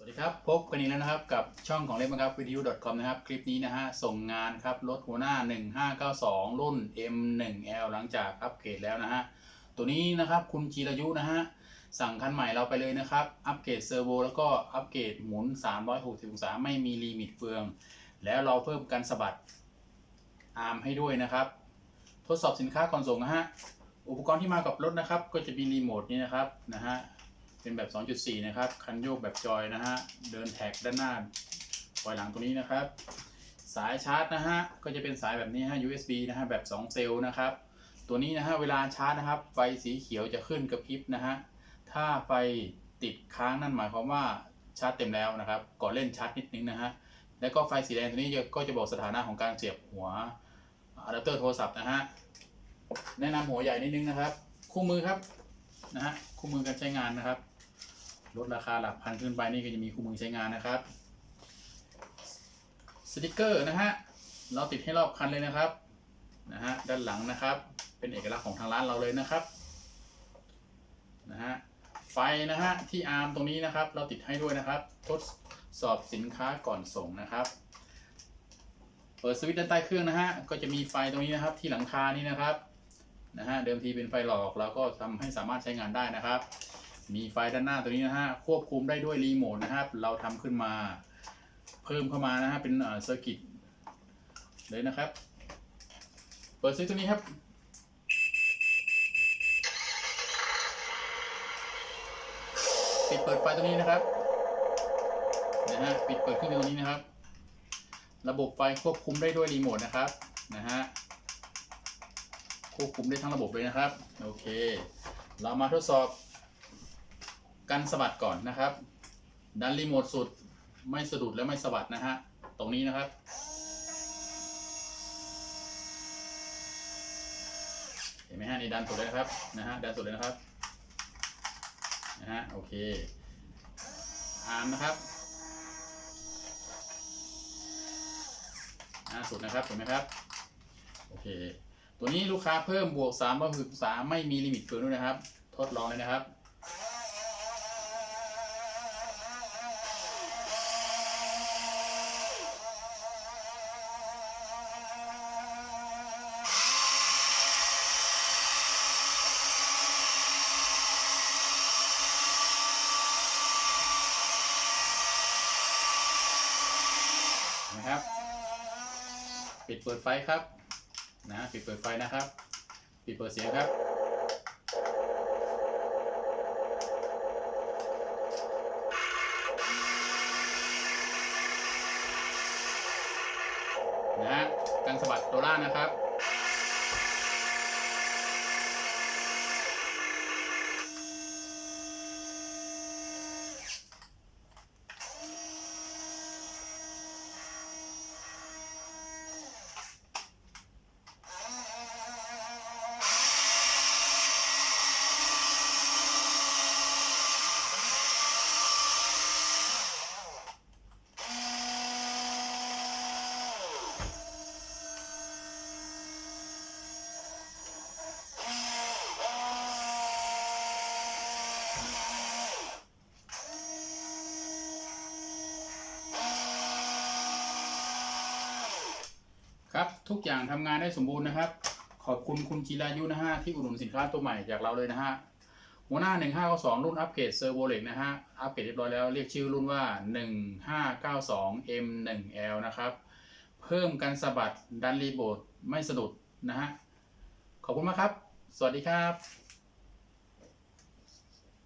สวัสดีครับ พบกันอีกแล้วนะครับกับช่องของเล่นบังคับวิทยุ .com นะครับ คลิปนี้นะฮะ ส่งงานครับ รถหัวหน้า 1592 รุ่น M1L หลังจากอัปเกรดแล้วนะฮะ ตัวนี้นะครับคุณจีรายุนะฮะ สั่งคันใหม่เราไปเลยนะครับ อัปเกรดเซอร์โวแล้วก็อัปเกรดหมุน 360องศาไม่มีลิมิตเฟือง แล้วเราเพิ่มการสะบัดอาร์มให้ด้วยนะครับ ทดสอบสินค้าก่อนส่งนะฮะอุปกรณ์ที่มากับรถนะครับ ก็จะมีรีโมทนี้นะครับนะฮะ เป็นแบบ 2.4 นะครับ คันโยกแบบจอยนะฮะ เดินแท็กด้านหน้าปล่อยหลังตัวนี้นะครับ สายชาร์จนะฮะ ก็จะเป็นสายแบบนี้ฮะ USB นะฮะ แบบ 2 เซลล์นะครับ ตัวนี้นะฮะ เวลาชาร์จนะครับ ไฟสีเขียวจะขึ้นกระพริบนะฮะ ถ้าไฟติดค้างนั่นหมายความว่าชาร์จเต็มแล้วนะครับ ก่อนเล่นชาร์จนิดนึงนะฮะ แล้วก็ไฟสีแดงตัวนี้ก็จะบอกสถานะของการเสียบหัวอะแดปเตอร์โทรศัพท์นะฮะ แนะนำหัวใหญ่นิดนึงนะครับ คู่มือครับ นะฮะคู่มือการใช้งานนะครับลดราคาหลักพันขึ้นไปนี่ก็จะมีคู่มือใช้งานนะครับสติกเกอร์นะฮะเราติดให้รอบคันเลยนะครับนะฮะด้านหลังนะครับ เป็นเอกลักษณ์ของทางร้านเราเลยนะครับนะฮะไฟนะฮะที่อาร์มตรงนี้นะครับ เราติดให้ด้วยนะครับ ทดสอบสินค้าก่อนส่งนะครับเปิดสวิตช์ด้านใต้เครื่องนะฮะก็จะมีไฟตรงนี้นะครับที่หลังคานี่นะครับ นะฮะเดิมทีเป็นไฟหลอกเราก็ทำให้สามารถใช้งานได้นะครับ มีไฟด้านหน้าตัวนี้นะฮะควบคุมได้ด้วยรีโมทนะครับ เราทำขึ้นมาเพิ่มเข้ามานะฮะเป็นเซอร์กิตเลยนะครับ เปิดซิตัวนี้ครับปิดเปิดไฟตัวนี้นะครับนะฮะปิดเปิดเครื่อยนต์ตัวนี้นะครับ ระบบไฟควบคุมได้ด้วยรีโมทนะครับนะฮะ ควบคุมได้ทั้งระบบเลยนะครับโอเค เรามาทดสอบกันสะบัดก่อนนะครับ ดันรีโมทสุดไม่สะดุดและไม่สะบัดนะฮะตรงนี้นะครับเห็นไหมฮะนี่ดันสุดเลยนะครับนะฮะดันสุดเลยนะครับนะฮะโอเคอาร์มนะครับอ่าสุดนะครับเห็นไหมครับโอเค ตัวนี้ลูกค้าเพิ่มบวก3 6 3ไม่มีลิมิตเกินด้วยนะครับ ทดลองเลยนะครับ นะครับ ปิดเปิดไฟครับ นะปิดเปิดไฟนะครับ ปิดเปิดเสียงครับ นะฮะกันสะบัดตัวล่างนะครับ ครับทุกอย่างทำงานได้สมบูรณ์นะครับ ขอบคุณคุณจิรายุนะฮะที่อุดหนุนสินค้าตัวใหม่จากเราเลยนะฮะหัวหน้า 1592 รุ่นอัปเกรดเซอร์โวเล็กนะฮะ อัปเกรดเรียบร้อยแล้วเรียกชื่อรุ่นว่า 1592 M1L นะครับ เพิ่มการสะบัดดันรีโบทไม่สะดุดนะฮะ ขอบคุณมากครับ สวัสดีครับ